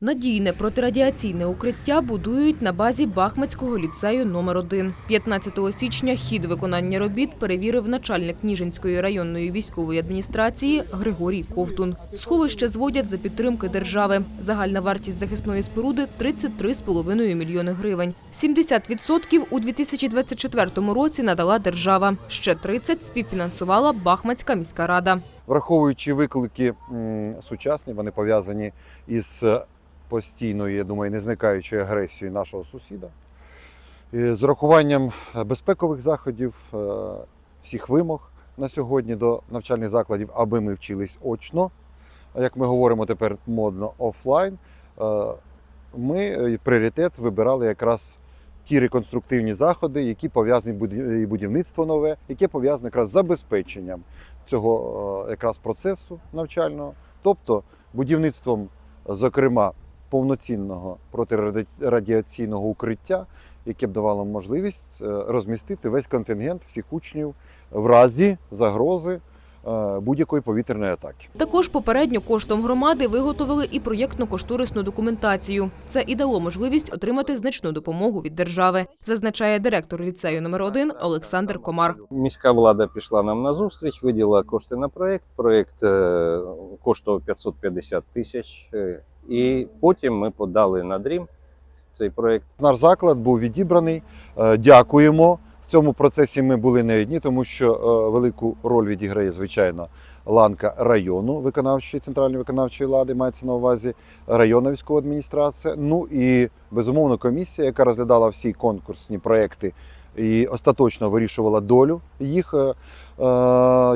Надійне протирадіаційне укриття будують на базі Бахмацького ліцею номер 1 15 січня хід виконання робіт перевірив начальник Ніжинської районної військової адміністрації Григорій Ковтун. Сховище зводять за підтримки держави. Загальна вартість захисної споруди 33,5 мільйони гривень. 70% у 2024 році надала держава. Ще 30 співфінансувала Бахмацька міська рада. Враховуючи виклики сучасні, вони пов'язані із постійною, я думаю, не зникаючою агресією нашого сусіда. І з урахуванням безпекових заходів, е, всіх вимог на сьогодні до навчальних закладів, аби ми вчились очно, як ми говоримо тепер модно офлайн, е, ми е, пріоритет вибирали якраз ті реконструктивні заходи, які пов'язані і будівництво нове, яке пов'язане якраз з забезпеченням цього е, якраз процесу навчального, тобто будівництвом, зокрема, повноцінного протирадіаційного укриття, яке б давало можливість е, розмістити весь контингент всіх учнів в разі загрози е, будь-якої повітряної атаки. Також попередньо коштом громади виготовили і проєктно-кошторисну документацію. Це і дало можливість отримати значну допомогу від держави, зазначає директор ліцею номер 1 Олександр Комар. Міська влада пішла нам на зустріч, виділила кошти на проєкт. Проєкт е, коштував 550 тисяч. І потім ми подали на дрім цей проєкт. Наш заклад був відібраний. Е, Дякуємо. В цьому процесі ми були не одні, тому що е, велику роль відіграє, звичайно, ланка району виконавчої центральної виконавчої влади, мається на увазі районна військова адміністрація. Ну і безумовно комісія, яка розглядала всі конкурсні проекти і остаточно вирішувала долю їх е,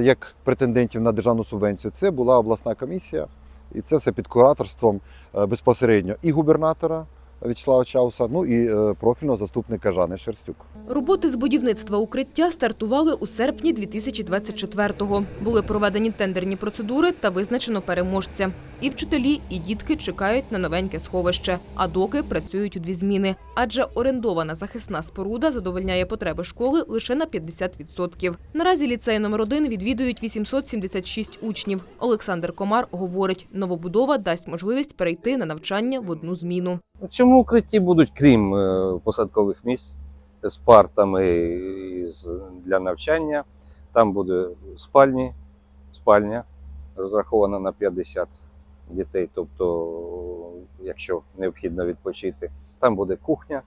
як претендентів на державну субвенцію. Це була обласна комісія, і це все під кураторством е, безпосередньо і губернатора. В'ячеслава Чауса, ну і е, профільного заступника Жани Шерстюк. Роботи з будівництва укриття стартували у серпні 2024-го. Були проведені тендерні процедури та визначено переможця. І вчителі, і дітки чекають на новеньке сховище, а доки працюють у дві зміни. Адже орендована захисна споруда задовольняє потреби школи лише на 50%. Наразі ліцей номер 1 відвідують 876 учнів. Олександр Комар говорить, новобудова дасть можливість перейти на навчання в одну зміну. У цьому укритті будуть, крім е, посадкових місць, з партами для навчання. Там буде спальні, спальня розрахована на 50 дітей, тобто, якщо необхідно відпочити, там буде кухня.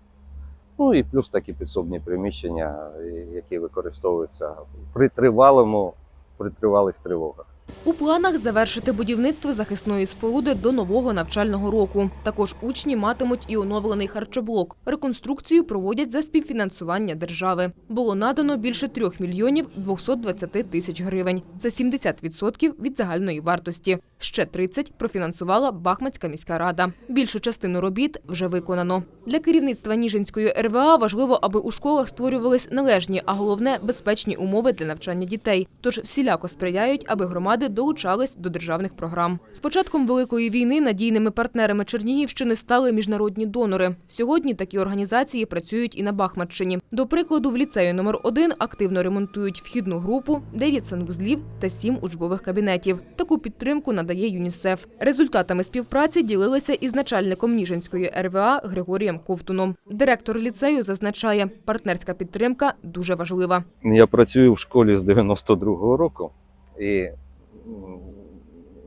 Ну і плюс такі підсобні приміщення, які використовуються при тривалому, при тривалих тривогах. У планах завершити будівництво захисної споруди до нового навчального року. Також учні матимуть і оновлений харчоблок. Реконструкцію проводять за співфінансування держави. Було надано більше 3 мільйонів 220 тисяч гривень. Це 70% від загальної вартості. Ще 30 профінансувала Бахмацька міська рада. Більшу частину робіт вже виконано. Для керівництва Ніжинської РВА важливо, аби у школах створювались належні, а головне безпечні умови для навчання дітей. Тож всіляко сприяють, аби громади долучались до державних програм. З початком великої війни надійними партнерами Чернігівщини стали міжнародні донори. Сьогодні такі організації працюють і на Бахматщині. До прикладу, в ліцеї номер 1 активно ремонтують вхідну групу, 9 санвузлів та 7 учбових кабінетів. Таку підтримку надає ЮНІСЕФ. Результатами співпраці ділилися із начальником Ніжинської РВА Григорієм Ковтуном. Директор ліцею зазначає, партнерська підтримка дуже важлива. Я працюю в школі з 92-го року, і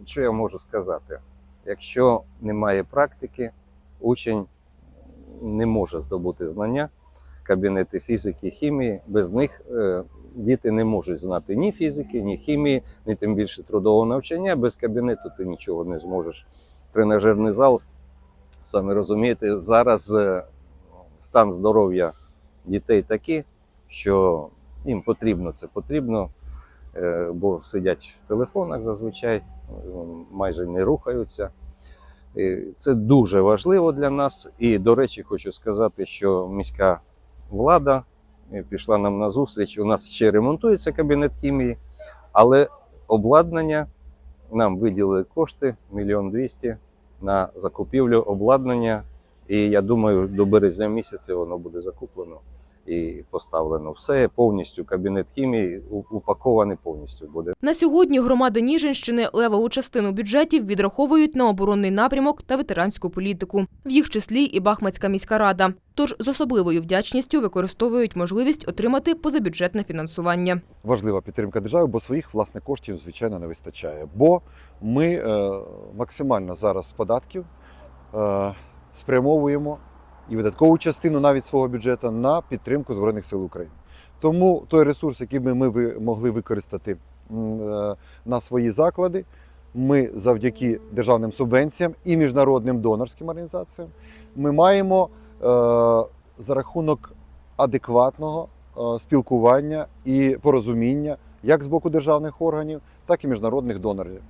що я можу сказати? Якщо немає практики, учень не може здобути знання, кабінети фізики, хімії, без них е, діти не можуть знати ні фізики, ні хімії, ні тим більше трудового навчання. Без кабінету ти нічого не зможеш. Тренажерний зал, самі розумієте, зараз е, стан здоров'я дітей такий, що їм потрібно це потрібно, бо сидять в телефонах зазвичай, е, майже не рухаються. Е, Це дуже важливо для нас. І, до речі, хочу сказати, що міська влада е, пішла нам на зустріч. У нас ще ремонтується кабінет хімії, але обладнання нам виділили кошти мільйон двісті на закупівлю обладнання. І я думаю, до березня місяця воно буде закуплено і поставлено все повністю. Кабінет хімії упакований повністю буде. На сьогодні громади Ніжинщини левову частину бюджетів відраховують на оборонний напрямок та ветеранську політику, в їх числі і Бахмацька міська рада. Тож з особливою вдячністю використовують можливість отримати позабюджетне фінансування. важлива підтримка держави, бо своїх власних коштів, звичайно, не вистачає. Бо ми е, максимально зараз з податків е, спрямовуємо і видаткову частину навіть свого бюджету на підтримку Збройних сил України. Тому той ресурс, який би ми могли використати е, на свої заклади, ми завдяки державним субвенціям і міжнародним донорським організаціям ми маємо е, за рахунок адекватного е, спілкування і порозуміння як з боку державних органів, так і міжнародних донорів.